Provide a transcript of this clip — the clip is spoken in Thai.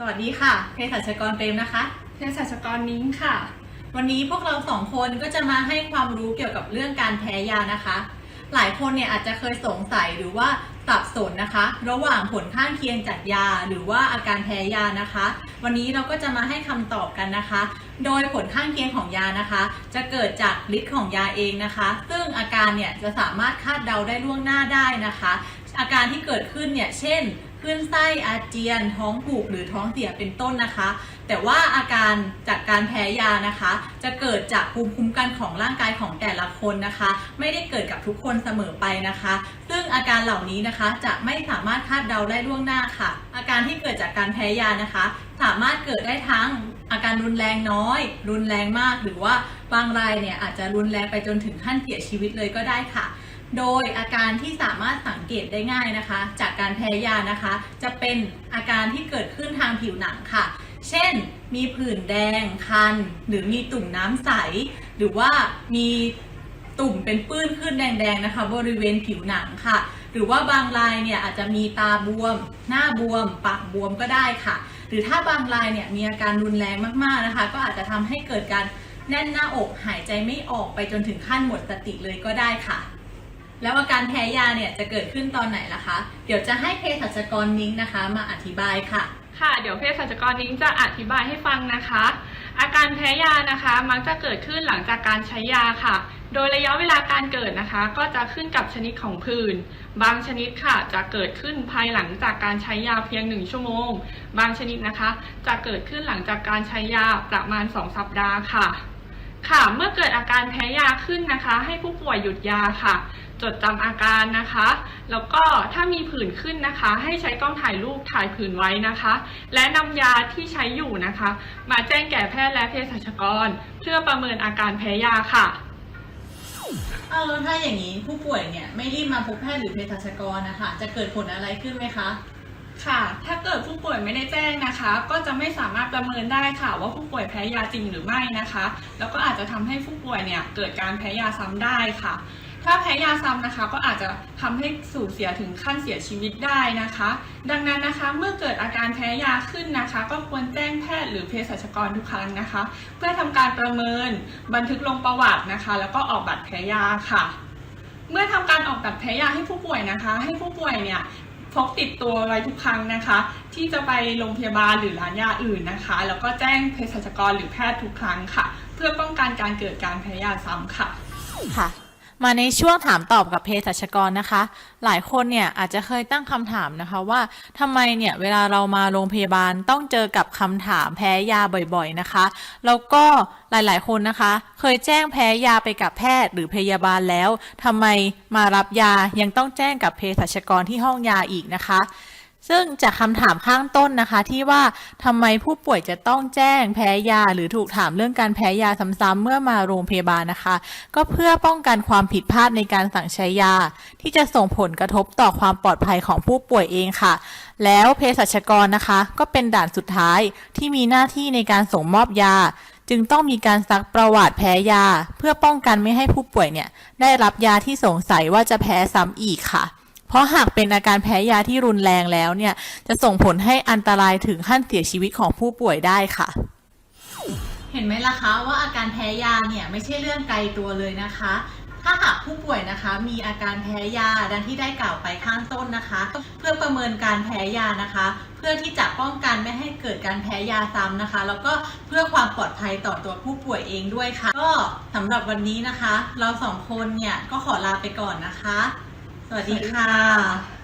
สวัสดีค่ะเภสัชกรเปรมนะคะเภสัชกรนิ้งค่ะ วันนี้พวกเราสองคนก็จะมาให้ความรู้เกี่ยวกับเรื่องการแพ้ยานะคะ หลายคนเนี่ยอาจจะเคยสงสัยหรือว่าสับสนนะคะ ระหว่างผลข้างเคียงจากยา หรือว่าอาการแพ้ยานะคะ วันนี้เราก็จะมาให้คำตอบกันนะคะ โดยผลข้างเคียงของยานะคะ จะเกิดจากฤทธิ์ของยาเองนะคะ ซึ่งอาการเนี่ยจะสามารถคาดเดาได้ล่วงหน้าได้นะคะ อาการที่เกิดขึ้นเนี่ยเช่น คลื่นไส้อาเจียน ท้องผูกหรือท้องเสียเป็นต้นนะคะ แต่ว่าอาการจากการแพ้ยานะคะ จะเกิดจากภูมิคุ้มกันของร่างกายของแต่ละคนนะคะ ไม่ได้เกิดกับทุกคนเสมอไปนะคะ ซึ่งอาการเหล่านี้นะคะจะไม่สามารถคาดเดาได้ล่วงหน้าค่ะ อาการที่เกิดจากการแพ้ยานะคะ สามารถเกิดได้ทั้งอาการรุนแรงน้อย รุนแรงมาก หรือว่าบางรายเนี่ยอาจจะรุนแรงไปจนถึงขั้นเสียชีวิตเลยก็ได้ค่ะ โดยอาการที่สามารถสังเกตได้ง่ายนะคะ จากการแพ้ยานะคะ จะเป็นอาการที่เกิดขึ้นทางผิวหนังค่ะ เช่น มีผื่นแดง คัน หรือมีตุ่มน้ำใส หรือว่ามีตุ่มเป็นปื้นขึ้นแดงๆนะคะ บริเวณผิวหนังค่ะ หรือว่าบางรายเนี่ยอาจจะมีตาบวม หน้าบวม ปากบวมก็ได้ค่ะ หรือถ้าบางรายเนี่ยมีอาการรุนแรงมากๆนะคะ ก็อาจจะทำให้เกิดการแน่นหน้าอกหายใจไม่ออกไปจนถึงขั้นหมดสติเลยก็ได้ค่ะ แล้วอาการแพ้ยาเนี่ยจะเกิดขึ้นตอนไหนล่ะคะ เดี๋ยวจะให้เภสัชกรนิ้งนะคะ มาอธิบายค่ะ ค่ะ เดี๋ยวเภสัชกรนิ้งจะอธิบายให้ฟังนะคะ อาการแพ้ยานะคะมักจะเกิดขึ้นหลังจากการใช้ยาค่ะ โดยระยะเวลาการเกิดนะคะ ก็จะขึ้นกับชนิดของผื่น บางชนิดค่ะจะเกิดขึ้นภายหลังจากการใช้ยาเพียงหนึ่งชั่วโมง บางชนิดนะคะ จะเกิดขึ้นหลังจากการใช้ยาประมาณ 2 สัปดาห์ค่ะ ค่ะ เมื่อเกิดอาการแพ้ยาขึ้นนะคะ ให้ผู้ป่วยหยุดยาค่ะ จดจำอาการนะคะ แล้วก็ถ้ามีผื่นขึ้นนะคะ ให้ใช้กล้องถ่ายรูปถ่ายผื่นไว้นะคะ และนำยาที่ใช้อยู่นะคะ มาแจ้งแก่แพทย์และเภสัชกร เพื่อประเมินอาการแพ้ยาค่ะ เอาแล้วถ้าอย่างนี้ผู้ป่วยเนี่ยไม่รีบมาพบแพทย์หรือเภสัชกรนะคะ จะเกิดผลอะไรขึ้นไหมคะ ค่ะ ถ้าเกิดผู้ป่วยไม่ได้แจ้งนะคะ ก็จะไม่สามารถประเมินได้ค่ะ ว่าผู้ป่วยแพ้ยาจริงหรือไม่นะคะ แล้วก็อาจจะทำให้ผู้ป่วยเนี่ยเกิดการแพ้ยาซ้ำได้ค่ะ ถ้าแพ้ยาซ้ำนะคะ ก็อาจจะทำให้สูญเสียถึงขั้นเสียชีวิตได้นะคะ ดังนั้นนะคะ เมื่อเกิดอาการแพ้ยาขึ้นนะคะ ก็ควรแจ้งแพทย์หรือเภสัชกรทุกครั้งนะคะ เพื่อทำการประเมิน บันทึกลงประวัตินะคะ แล้วก็ออกบัตรแพ้ยาค่ะเมื่อทำการออกบัตรแพ้ยาให้ผู้ป่วยนะคะ ให้ผู้ป่วยเนี่ย กติดตัวไว้ทุกครั้งนะคะ ที่จะไปโรงพยาบาลหรือร้านยาอื่นนะคะ แล้วก็แจ้งเภสัชกรหรือแพทย์ทุกครั้งค่ะ เพื่อป้องกันการเกิดการแพ้ยาซ้ำค่ะค่ะ มาในช่วงถามตอบกับเภสัชกรนะคะ หลายคนเนี่ยอาจจะเคยตั้งคำถามนะคะว่าทำไมเนี่ยเวลาเรามาโรงพยาบาลต้องเจอกับคำถามแพ้ยาบ่อยๆนะคะ แล้วก็หลายๆคนนะคะ เคยแจ้งแพ้ยาไปกับแพทย์หรือพยาบาลแล้วทำไมมารับยายังต้องแจ้งกับเภสัชกรที่ห้องยาอีกนะคะ ซึ่งจากคำถามข้างต้นนะคะที่ว่าทำไมผู้ป่วยจะต้องแจ้งแพ้ยา หรือถูกถามเรื่องการแพ้ยาซ้ำๆเมื่อมาโรงพยาบาลนะคะ ก็เพื่อป้องกันความผิดพลาดในการสั่งใช้ยา ที่จะส่งผลกระทบต่อความปลอดภัยของผู้ป่วยเองค่ะ แล้วเภสัชกรนะคะ ก็เป็นด่านสุดท้ายที่มีหน้าที่ในการส่งมอบยา จึงต้องมีการซักประวัติแพ้ยา เพื่อป้องกันไม่ให้ผู้ป่วยเนี่ยได้รับยาที่สงสัยว่าจะแพ้ซ้ำอีกค่ะ เพราะหากเป็นอาการแพ้ยาที่รุนแรงแล้วเนี่ย จะส่งผลให้อันตรายถึงขั้นเสียชีวิตของผู้ป่วยได้ค่ะ เห็นไหมล่ะคะว่าอาการแพ้ยาเนี่ยไม่ใช่เรื่องไกลตัวเลยนะคะ ถ้าหากผู้ป่วยนะคะ มีอาการแพ้ยาดังที่ได้กล่าวไปข้างต้นนะคะ เพื่อประเมินการแพ้ยานะคะ เพื่อที่จะป้องกันไม่ให้เกิดการแพ้ยาซ้ำนะคะ แล้วก็เพื่อความปลอดภัยต่อตัวผู้ป่วยเองด้วยค่ะ ก็สำหรับวันนี้นะคะ เราสองคนเนี่ยก็ขอลาไปก่อนนะคะ สวัสดีค่ะ